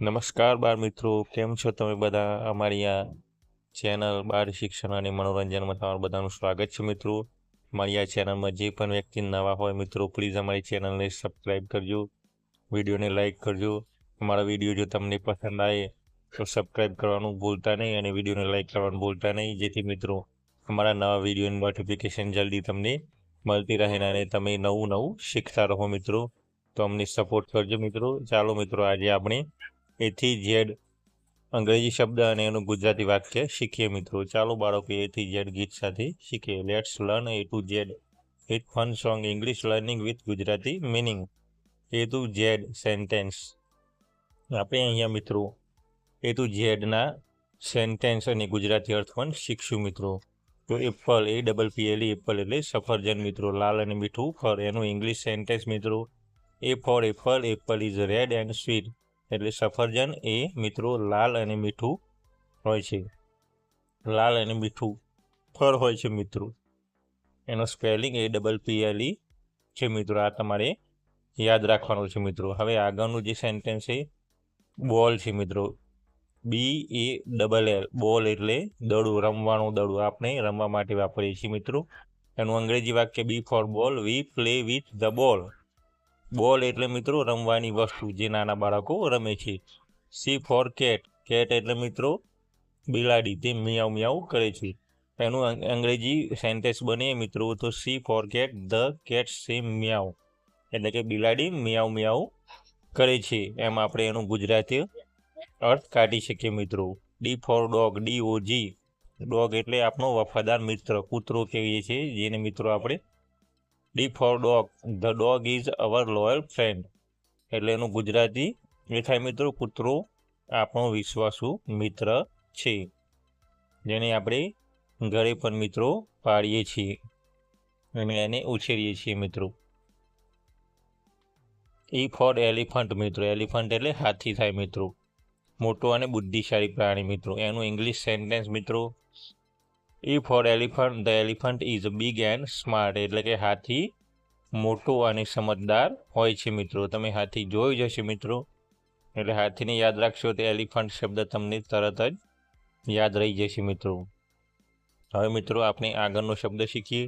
નમસ્કાર બાળ મિત્રો, કેમ છો તમે બધા? અમારી આ ચેનલ બાળ શિક્ષણ અને મનોરંજનમાં તમારું બધાનું સ્વાગત છે મિત્રો. અમારી આ ચેનલમાં જે પણ વ્યક્તિ નવા હોય મિત્રો પ્લીઝ અમારી ચેનલને સબસ્ક્રાઈબ કરજો, વિડીયોને લાઈક કરજો. અમારા વીડિયો જો તમને પસંદ આવે તો સબસ્ક્રાઈબ કરવાનું ભૂલતા નહીં અને વિડીયોને લાઈક કરવાનું ભૂલતા નહીં. જેથી મિત્રો, અમારા નવા વિડીયોની નોટિફિકેશન જલ્દી તમને મળતી રહે અને તમે નવું નવું શીખતા રહો મિત્રો. તો અમને સપોર્ટ કરજો મિત્રો. ચાલો મિત્રો, આજે આપણે એથી ઝેડ અંગ્રેજી શબ્દ અને એનું ગુજરાતી વાક્ય શીખીએ મિત્રો. ચાલો બાળકો એથી ઝેડ ગીત સાથે શીખીએ. Let's learn A to Z એક fun song English learning with Gujarati meaning A to Z sentence આપણે અહીંયા મિત્રો એ ટુ ઝેડના સેન્ટેન્સ અને ગુજરાતી અર્થ પણ શીખશું મિત્રો. તો apple A double P L apple એટલે સફરજન મિત્રો. લાલ અને મીઠું ફળ. એનું ઇંગ્લિશ સેન્ટેન્સ મિત્રો. A for apple apple is red and sweet એટલે સફરજન એ મિત્રો લાલ અને મીઠું હોય છે. લાલ અને મીઠું ફળ હોય છે મિત્રો. એનો સ્પેલિંગ એ ડબલ પીએલઈ ઈ છે મિત્રો. આ તમારે યાદ રાખવાનું છે મિત્રો. હવે આગળનું જે સેન્ટેન્સ છે, બોલ છે મિત્રો. બી એ ડબલ એલ બોલ એટલે દડું, રમવાનું દડું. આપણે રમવા માટે વાપરીએ છીએ મિત્રો. એનું અંગ્રેજી વાક્ય બી ફોર બોલ we play with the ball બોલ એટલે મિત્રો રમવાની વસ્તુ જે નાના બાળકો રમે છે. C for cat. કેટ એટલે મિત્રો બિલાડી. તે મિયાઉ મિયાઉ કરે છે. એનું અંગ્રેજી સેન્ટેન્સ બને મિત્રો તો C for cat, the cat see meow. એટલે કે બિલાડી મિયાઉ મિયાઉ કરે છે. એમ આપણે એનું ગુજરાતી અર્થ કાઢી શકીએ મિત્રો. D for dog. D O G. Dog એટલે આપણો વફાદાર મિત્ર, કૂતરો કહીએ છીએ જેને મિત્રો આપણે D for dog the dog is our loyal friend એટલે એનું ગુજરાતી એ થાય મિત્રો, કૂતરો આપણો વિશ્વાસુ મિત્ર છે. જેને આપણે ઘરે પણ મિત્રો પાળીએ છીએ અને એને ઉછેરીએ છીએ મિત્રો. ઈ ફોર એલિફન્ટ મિત્રો. એલિફન્ટ એટલે હાથી થાય મિત્રો. મોટો અને બુદ્ધિશાળી પ્રાણી મિત્રો. એનું ઇંગ્લિશ સેન્ટેન્સ મિત્રો E for elephant the elephant is big and smart એટલે કે હાથી મોટો અને સમજદાર હોય છે મિત્રો. તમે હાથી જોઈ જશે મિત્રો. એટલે હાથીને યાદ રાખશો તો એલિફન્ટ શબ્દ તમને તરત જ યાદ રહી જશે મિત્રો. હવે મિત્રો આપણે આગળનો શબ્દ શીખીએ.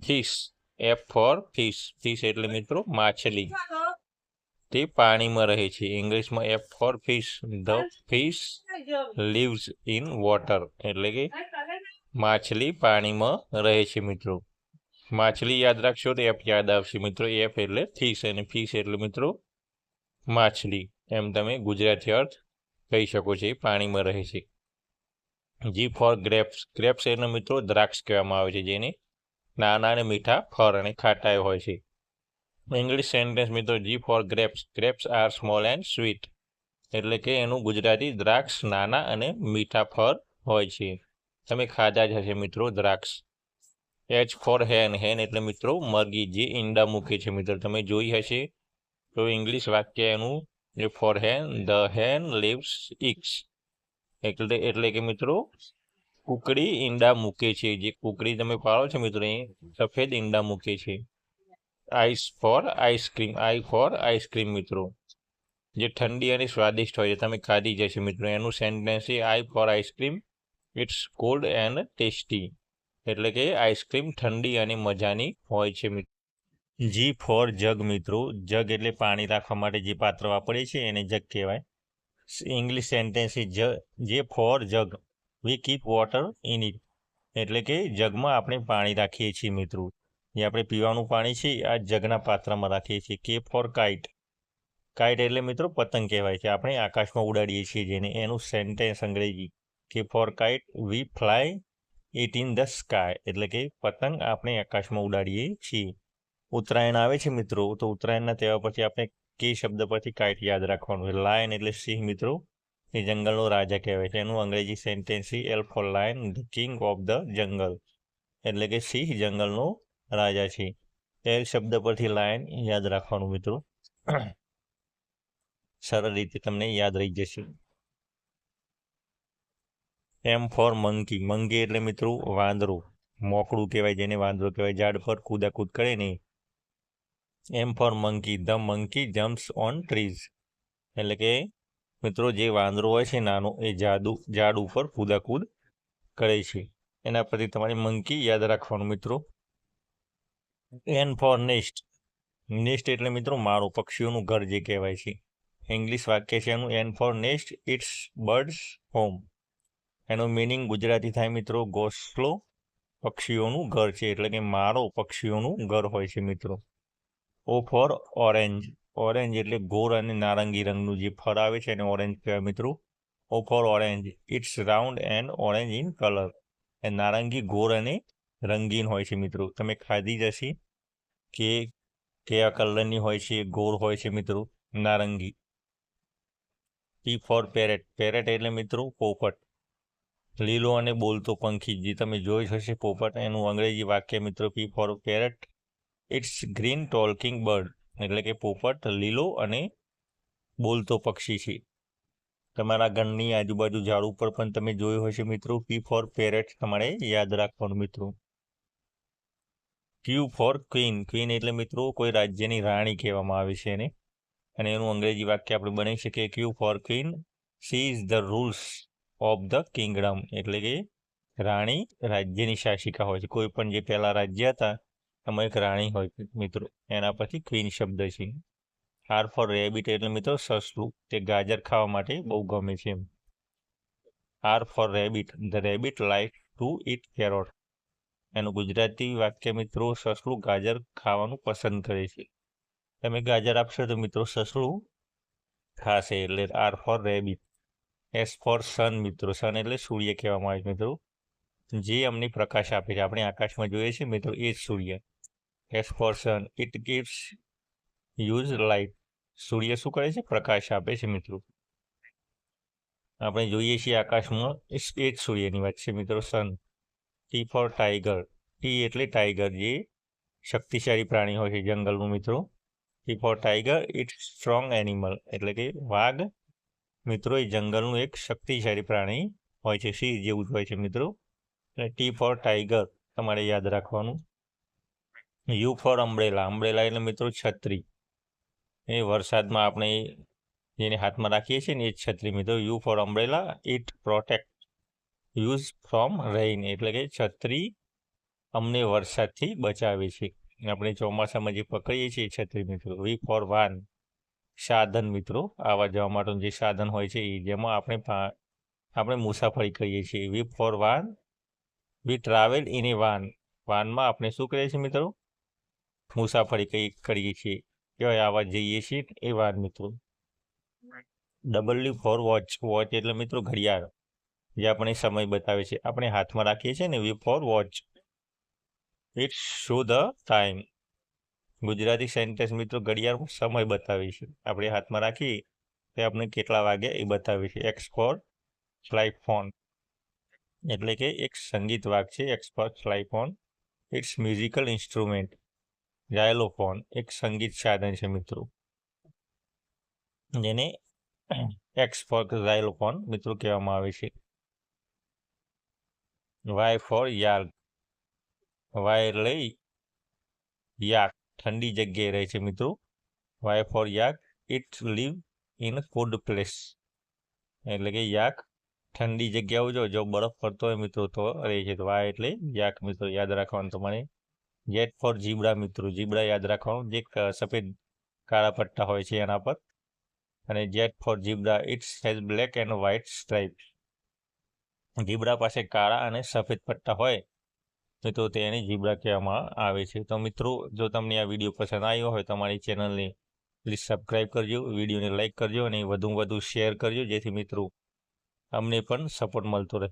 Fish F for fish fish એટલે મિત્રો માછલી. તે પાણીમાં રહે છે. ઇંગ્લિશમાં F for fish the fish lives in water એટલે કે માછલી પાણીમાં રહે છે મિત્રો. માછલી યાદ રાખશો તો એફ યાદ આવશે મિત્રો. એફ એટલે ફિશ અને ફિશ એટલે મિત્રો માછલી. એમ તમે ગુજરાતી અર્થ કહી શકો છો. એ પાણીમાં રહે છે. જી ફોર ગ્રેપ્સ ગ્રેપ્સ એનો મિત્રો દ્રાક્ષ કહેવામાં આવે છે. જેને નાના અને મીઠા ફળ અને ખાટાઈ હોય છે. ઇંગ્લિશ સેન્ટેન્સ મિત્રો G for grapes grapes are small and sweet એટલે કે એનું ગુજરાતી દ્રાક્ષ નાના અને મીઠા ફળ હોય છે. તમે ખાધા જ હશે, મિત્રો, દ્રાક્ષ. એચ ફોર હેન હેન એટલે, મિત્રો, મરઘી. જે ઈંડા મૂકે છે, મિત્રો. તમે જોઈ હશે તો ઇંગ્લિશ વાક્ય એનું જે for hen the hen lives ઇક્સ એટલે એટલે કે, મિત્રો, કુકડી ઈંડા મૂકે છે. જે કુકડી તમે પાળો છો, મિત્રો, એ સફેદ ઈંડા મૂકે છે. Ice for ice cream I for ice cream મિત્રો. જે ઠંડી અને સ્વાદિષ્ટ હોય છે. તમે ખાધી જશે મિત્રો. એનું સેન્ટેન્સ છે I for ice cream it's cold and tasty એટલે કે આઈસ્ક્રીમ ઠંડી અને મજાની હોય છે મિત્રો જી ફોર જગ મિત્રો. જગ એટલે પાણી રાખવા માટે જે પાત્ર વાપરીએ છીએ એને જગ કહેવાય. ઇંગ્લિશ સેન્ટેન્સ જ J for jug we keep water in it એટલે કે જગમાં આપણે પાણી રાખીએ છીએ મિત્રો. જે આપણે પીવાનું પાણી છે, આ જગના પાત્રમાં રાખીએ છીએ કે ફોર કાઇટ કાઇટ એટલે મિત્રો પતંગ કહેવાય છે, આપણે આકાશમાં ઉડાડીએ છીએ જેને એનું સેન્ટેન્સ અંગ્રેજી K for kite we fly it in the sky એટલે કે પતંગ આપણે આકાશમાં ઉડાડીએ છીએ. ઉત્તરાયણ આવે છે મિત્રો, તો ઉત્તરાયણના તહેવાર પછી આપણે કે શબ્દ પરથી કાઇટ યાદ રાખવાનું છે. લાયન એટલે સિંહ મિત્રો, એ જંગલનો રાજા કહેવાય છે. એનું અંગ્રેજી sentence L for lion the king of the jungle એટલે કે સિંહ જંગલનો રાજા છે. એલ શબ્દ પરથી લાયન યાદ રાખવાનું મિત્રો. સરળ રીતે તમને યાદ રહી જશે. એમ ફોર મંકી મંકી એટલે મિત્રો વાંદરો. મોકળું કહેવાય જેને વાંદરો કહેવાય. ઝાડ પર કૂદાકૂદ કરે ને. M for monkey the monkey jumps on trees એટલે કે મિત્રો જે વાંદરો હોય છે નાનો, એ જાદુ, ઝાડ ઉપર કૂદાકૂદ કરે છે. એના પરથી તમારે મંકી યાદ રાખવાનું મિત્રો. એન ફોર નેસ્ટ નેસ્ટ એટલે મિત્રો મારું પક્ષીઓનું ઘર જે કહેવાય છે. ઇંગ્લિશ વાક્ય છે એનું N for nest it's birds home એનો મિનિંગ ગુજરાતી થાય મિત્રો, ગોસલો પક્ષીઓનું ઘર છે. એટલે કે મારો પક્ષીઓનું ઘર હોય છે મિત્રો. ઓ ફોર ઓરેન્જ ઓરેન્જ એટલે ગોળ અને નારંગી રંગનું જે ફળ આવે છે એને ઓરેન્જ કહેવાય મિત્રો. O for orange it's round and orange in colour એ નારંગી ગોળ અને રંગીન હોય છે મિત્રો. તમે ખાધી જશે કે કયા કલરની હોય છે, ગોળ હોય છે મિત્રો? નારંગી. પી ફોર પેરેટ. પેરેટ એટલે મિત્રો પોપટ. લીલો અને બોલતો પંખી. જે તમે જોઈ હશે પોપટ, એનું અંગ્રેજી વાક્ય મિત્રો P for parrot. It's green talking bird એટલે કે પોપટ લીલો અને બોલતો પક્ષી છે. તમારા ઘરની આજુબાજુ ઝાડ ઉપર પણ તમે જોયું હશે મિત્રો પી ફોર પેરેટ તમારે યાદ રાખવાનું મિત્રો. ક્યુ ફોર ક્વીન ક્વીન એટલે મિત્રો કોઈ રાજ્યની રાણી કહેવામાં આવે છે એને. અને એનું અંગ્રેજી વાક્ય આપણે બનાવી શકીએ. Q for queen she is the rules of the kingdom એટલે કે રાણી રાજ્યની શાસિકા હોય છે. કોઈ પણ જે પહેલા રાજ્ય હતા, એમાં એક રાણી હોય મિત્રો. એના પછી ક્વીન શબ્દ છે. આર ફોર રેબિટ એટલે મિત્રો સસલું. તે ગાજર ખાવા માટે બહુ ગમે છે એમ. R for rabbit the rabbit like to eat carrot એનું ગુજરાતી વાક્ય મિત્રો સસલું ગાજર ખાવાનું પસંદ કરે છે. તમે ગાજર આપશો તો મિત્રો સસલું ખાશે એટલે R for rabbit S for sun મિત્રો સન એટલે સૂર્ય કહેવામાં આવે છે મિત્રો. જે અમને પ્રકાશ આપે છે. આપણે આકાશમાં જોઈએ છીએ મિત્રો એ જ સૂર્ય. S for sun it gives us light સૂર્ય શું કરે છે? પ્રકાશ આપે છે મિત્રો. આપણે જોઈએ છીએ આકાશમાં એ જ સૂર્યની વાત છે મિત્રો sun T for tiger. T એટલે ટાઈગર જે શક્તિશાળી પ્રાણી હોય છે જંગલનું મિત્રો. T for tiger, it strong animal. એટલે કે વાઘ, મિત્રો, એ જંગલનું એક શક્તિશાળી પ્રાણી હોય છે સિંહ જેવું જ હોય છે, મિત્રો. એટલે ટી ફોર ટાઈગર, તમારે યાદ રાખવાનું. You for umbrella. અમ્બ્રેલા એટલે મિત્રો છત્રી. એ વરસાદમાં આપણે જેને હાથમાં રાખીએ છીએ ને એ છત્રી, મિત્રો. U for umbrella, it protect. Us from rain એટલે કે છત્રી અમને વરસાદથી બચાવે છે. આપણે ચોમાસામાં જે પકડીએ છીએ છત્રી મિત્રો વી ફોર વાન સાધન મિત્રો આવવા જવા માટેનું જે સાધન હોય છે એ જેમાં આપણે આપણે મુસાફરી કરીએ છીએ. V for van we travel in a van વાનમાં આપણે શું કરીએ છીએ મિત્રો? મુસાફરી કઈ કરીએ છીએ. કહેવાય આવા જઈએ છીએ એ વાન મિત્રો. ડબલ્યુ ફોર વોચ વોચ એટલે મિત્રો ઘડિયાળ. જે આપણે સમય બતાવે છે, આપણે હાથમાં રાખીએ છીએ ને V for watch it's show the time Gujarati sentence મિત્રો ઘડિયાળ સમય બતાવે છે. આપણે હાથમાં રાખીએ તે આપણે કેટલા વાગે એ બતાવે છે. એક્સ ફોર ફોન એટલે કે એક સંગીત વાગ છે X for phone it's musical instrument xylophone એક સંગીત સાધન છે મિત્રો. જેને એક્સ ફોર ફોન મિત્રો કહેવામાં આવે છે. વાય ફોર યાર્ડ વાય એટલે યાક, ઠંડી જગ્યાએ રહે છે મિત્રો. Y for yak, it live in cold place. એટલે કે યાક ઠંડી જગ્યાઓ જો જો બરફ પડતો હોય મિત્રો, તો રહે છે. તો વાય એટલે યાક મિત્રો, યાદ રાખવાનું તમારે. જેટ ફોર જીબડા મિત્રો જીબડા યાદ રાખવાનું. જે સફેદ કાળા પટ્ટા હોય છે એના પર. અને Z for zebra it's has black and white stripe zebra પાસે કાળા અને સફેદ પટ્ટા હોય, તો તેને જીબડા કહેવામાં આવે છે. તો મિત્રો, જો તમને આ વીડિયો પસંદ આવ્યો હોય, તમારી ચેનલને પ્લીઝ સબસ્ક્રાઈબ કરજો, વિડીયોને લાઇક કરજો અને વધુમાં વધુ શેર કરજો, જેથી મિત્રો અમને પણ સપોર્ટ મળતો રહે.